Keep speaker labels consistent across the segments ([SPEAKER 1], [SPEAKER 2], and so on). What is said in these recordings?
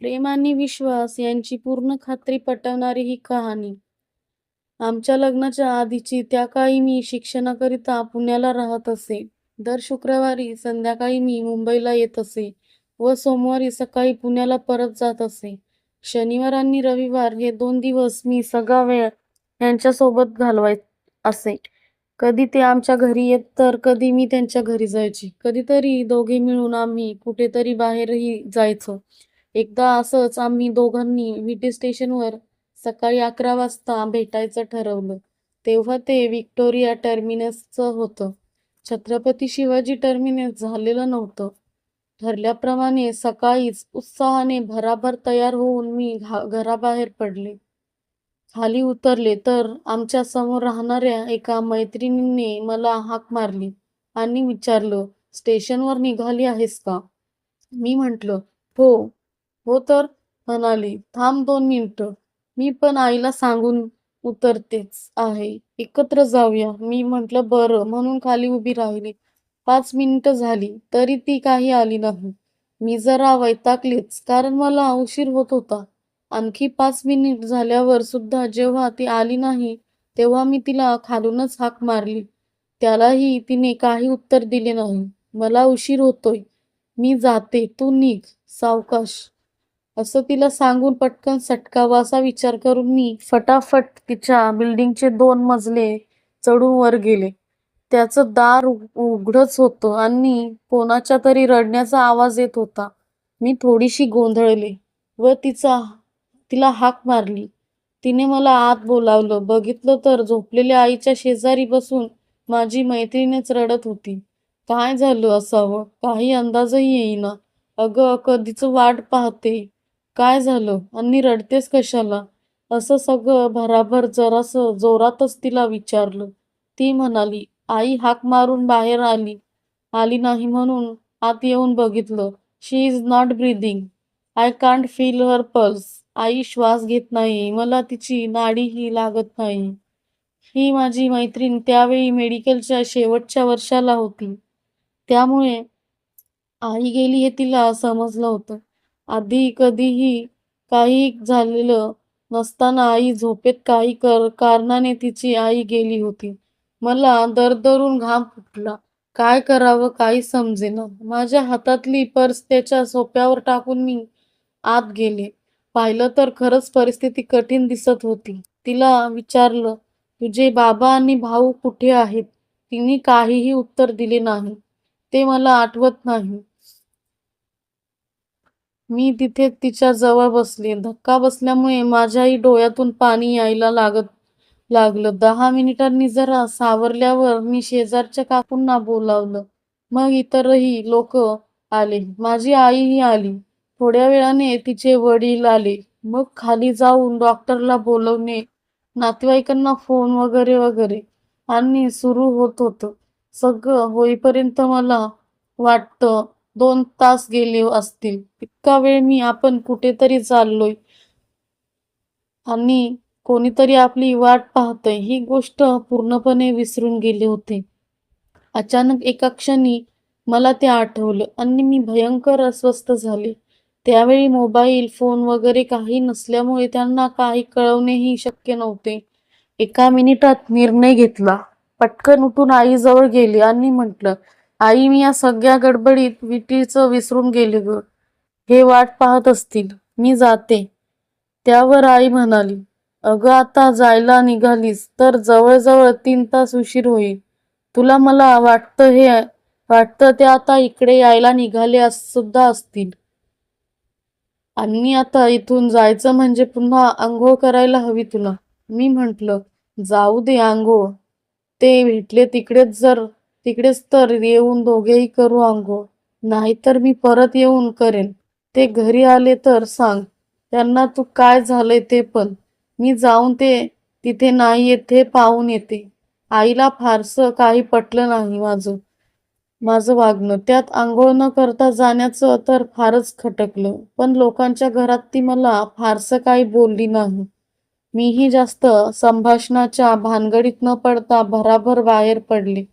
[SPEAKER 1] प्रेम आणि विश्वास यांची पूर्ण खात्री पटवणारी ही कहाणी. आमच्या लग्नाच्या आधीची त्या काळी मी शिक्षणाकरिता पुण्याला राहत असे. दर शुक्रवारी संध्याकाळी मी मुंबईला येत असे व सोमवारी सकाळी पुण्याला परत जात असे. शनिवार आणि रविवार हे दोन दिवस मी सगळा वेळ यांच्यासोबत घालवायत असे. कधी ते आमच्या घरी येत तर कधी मी त्यांच्या घरी जायची. कधीतरी दोघे मिळून आम्ही कुठेतरी बाहेरही जायचो. एकदा असंच आम्ही दोघांनी विटी स्टेशनवर सकाळी अकरा वाजता भेटायचं ठरवलं. तेव्हा ते व्हिक्टोरिया टर्मिनसचं होतं. छत्रपती शिवाजी टर्मिनस झालेलं नव्हतं. ठरल्याप्रमाणे सकाळीच उत्साहाने भराभर तयार होऊन मी घराबाहेर पडले. खाली उतरले तर आमच्यासमोर राहणाऱ्या एका मैत्रिणीने मला हाक मारली आणि विचारलं, स्टेशनवर निघाली आहेस का? मी म्हटलं, हो. हो तर म्हणाली, थांब दोन मिनिट मी पण आईला सांगून उतरतेच आहे. एकत्र जाऊया. मी म्हटलं बरं म्हणून खाली उभी राहिली. पाच मिनिटं झाली तरी ती काही आली नाही. मी जरा वैतागलीच कारण मला उशीर होत होता. आणखी पाच मिनिट झाल्यावर सुद्धा जेव्हा ती आली नाही तेव्हा मी तिला खालूनच हाक मारली. त्यालाही तिने काही उत्तर दिले नाही. मला उशीर होतोय. मी जाते. तू निघ. सावकाश. असं तिला सांगून पटकन सटकावा असा विचार करून मी फटाफट तिच्या बिल्डिंगचे दोन मजले चढून वर गेले. त्याचं दार उघडच होतं आणि कोणाच्या तरी रडण्याचा आवाज येत होता. मी थोडीशी गोंधळले व तिचा तिला हाक मारली. तिने मला आत बोलावलं. बघितलं तर झोपलेल्या आईच्या शेजारी बसून माझी मैत्रीणच रडत होती. काय झालं असावं? काही अंदाजही येईना. अगं कधीच वाट पाहते. काय झालं आणि रडतेस कशाला? असं सगळं भराभर जरासं जोरातच तिला विचारलं. ती म्हणाली, आई हाक मारून बाहेर आली आली नाही म्हणून आत येऊन बघितलं. She is not breathing I can't feel her pulse. आई श्वास घेत नाही. मला तिची नाडीही लागत नाही. ही माझी मैत्रीण त्यावेळी मेडिकलच्या शेवटच्या वर्षाला होती. त्यामुळे आई गेली हे तिला समजलं होतं. आधी कधीही काही झालेलं नसताना आई झोपेत काही कर कारणाने तिची आई गेली होती. मला दरदरून घाम फुटला. काय करावं काही समजेना. माझ्या हातातली पर्स त्याच्या सोप्यावर टाकून मी आत गेले. पाहिलं तर खरंच परिस्थिती कठीण दिसत होती. तिला विचारलं, तुझे बाबा आणि भाऊ कुठे आहेत? तिने काहीही उत्तर दिले नाही. ते मला आठवत नाही. मी तिथे तिच्या जवळ बसले. धक्का बसल्यामुळे माझ्याही डोळ्यातून पाणी यायला लागत लागलं. दहा मिनिटांनी जरा सावरल्यावर मी शेजारच्या काकूंना बोलावलं. मग इतरही लोक आले. माझी आईही आली. थोड्या वेळाने तिचे वडील आले. मग खाली जाऊन डॉक्टरला बोलवणे, नातेवाईकांना फोन वगैरे वगैरे. आणि सुरू होत होतं. सगळं होईपर्यंत मला वाटतं दोन तास गेले असतील. इतका वेळ मी आपण कुठेतरी चाललोय आणि कोणीतरी आपली वाट पाहतय ही गोष्ट पूर्णपणे विसरून गेले होते. अचानक एका क्षणी मला ते आठवलं आणि मी भयंकर अस्वस्थ झाले. त्यावेळी मोबाईल फोन वगैरे काही नसल्यामुळे त्यांना काही कळवणेही शक्य नव्हते. एका मिनिटात निर्णय घेतला. पटकन उठून आईजवळ गेले आणि म्हटलं, आई मी या सगळ्या गडबडीत विटीचं विसरून गेले ग हे वाट पाहत असतील. मी जाते. त्यावर आई म्हणाली, अगं आता जायला निघालीस तर जवळजवळ तीन तास उशीर होईल. तुला मला वाटतं हे वाटतं ते आता इकडे यायला निघाले सुद्धा असतील. आणि आता इथून जायचं म्हणजे पुन्हा आंघोळ करायला हवी तुला. मी म्हंटल जाऊ दे आंघोळ. ते भेटले तिकडेच जर तिकडेच तर येऊन दोघेही करू आंघोळ. नाहीतर मी परत येऊन करेन. ते घरी आले तर सांग त्यांना तू काय झालंय ते पण. मी जाऊन ते तिथे नाहीयेत हे पाहून येते. आईला फारसं काही पटलं नाही माझं माझं वागणं. त्यात आंघोळ न करता जाण्याचं तर फारच खटकलं. पण लोकांच्या घरात ती मला फारसं काही बोलली नाही. मीही जास्त संभाषणाच्या भानगडीत न पडता भराभर बाहेर पडले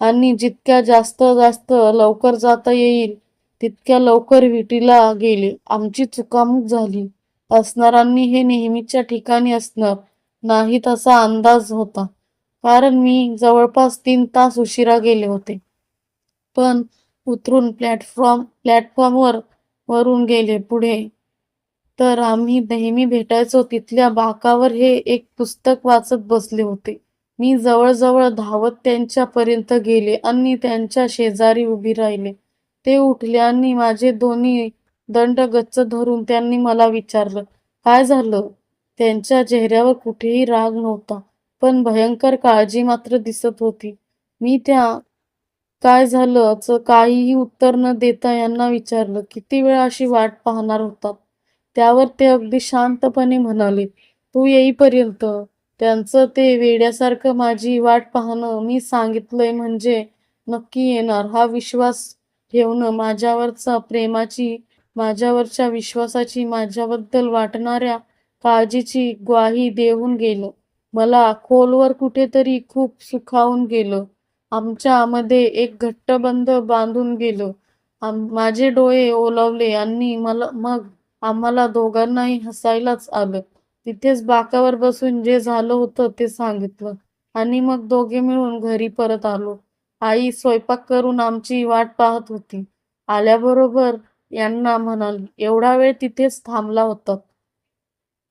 [SPEAKER 1] आणि जितक्या जास्त जास्त लवकर जाता येईल तितक्या लवकर विटीला गेले. आमची चुकामूक झाली. असणारांनी हे नेहमीच्या ठिकाणी असणार नाही तसा अंदाज होता. कारण मी जवळपास तीन तास उशिरा गेले होते. पण उतरून प्लॅटफॉर्म प्लॅटफॉर्मवर वरून गेले पुढे. तर आम्ही नेहमी भेटायचो. तिथल्या बाकावर हे एक पुस्तक वाचत बसले होते. मी जवळजवळ धावत त्यांच्यापर्यंत गेले आणि त्यांच्या शेजारी उभी राहिले. ते उठले आणि माझे दोन्ही दंड गच्च धरून त्यांनी मला विचारलं काय झालं? त्यांच्या चेहऱ्यावर कुठेही राग नव्हता पण भयंकर काळजी मात्र दिसत होती. मी त्या काय झालं असं काहीही उत्तर न देता यांना विचारलं किती वेळ अशी वाट पाहणार होता? त्यावर ते अगदी शांतपणे म्हणाले तू येईपर्यंत त्यांचं ते वेड्यासारखं माझी वाट पाहणं मी सांगितलंय म्हणजे नक्की येणार. हा विश्वास ठेवणं माझ्यावरचा प्रेमाची माझ्यावरच्या विश्वासाची माझ्याबद्दल वाटणाऱ्या काळजीची ग्वाही देऊन गेलं. मला खोलवर कुठेतरी खूप सुखावून गेलं. आमच्यामध्ये एक घट्ट बंध बांधून गेलं. आम माझे डोळे ओलावले आणि मला मग आम्हाला दोघांनाही हसायलाच आलं. तिथेच बाकावर बसून जे झालं होतं ते सांगितलं. आणि मग दोघे मिळून घरी परत आलो. आई स्वयंपाक करून आमची वाट पाहत होती. आल्याबरोबर यांना म्हणाल एवढा वेळ तिथेच थांबला होता.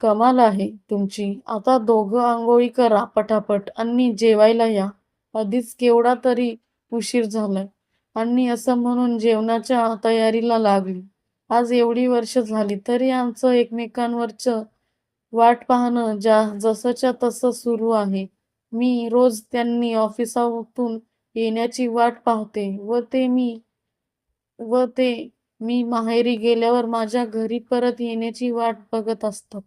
[SPEAKER 1] कमाल आहे तुमची. आता दोघं आंघोळी करा पटापट. आणि जेवायला या. आधीच केवढा तरी उशीर झालाय आणि असं म्हणून जेवणाच्या तयारीला लागली. आज एवढी वर्ष झाली तरी आमचं एकमेकांवरचं वाट पाहणं ज्या जसंच्या तसं सुरू आहे. मी रोज त्यांनी ऑफिसातून येण्याची वाट पाहते व ते मी व ते मी माहेरी गेल्यावर माझ्या घरी परत येण्याची वाट बघत असतात.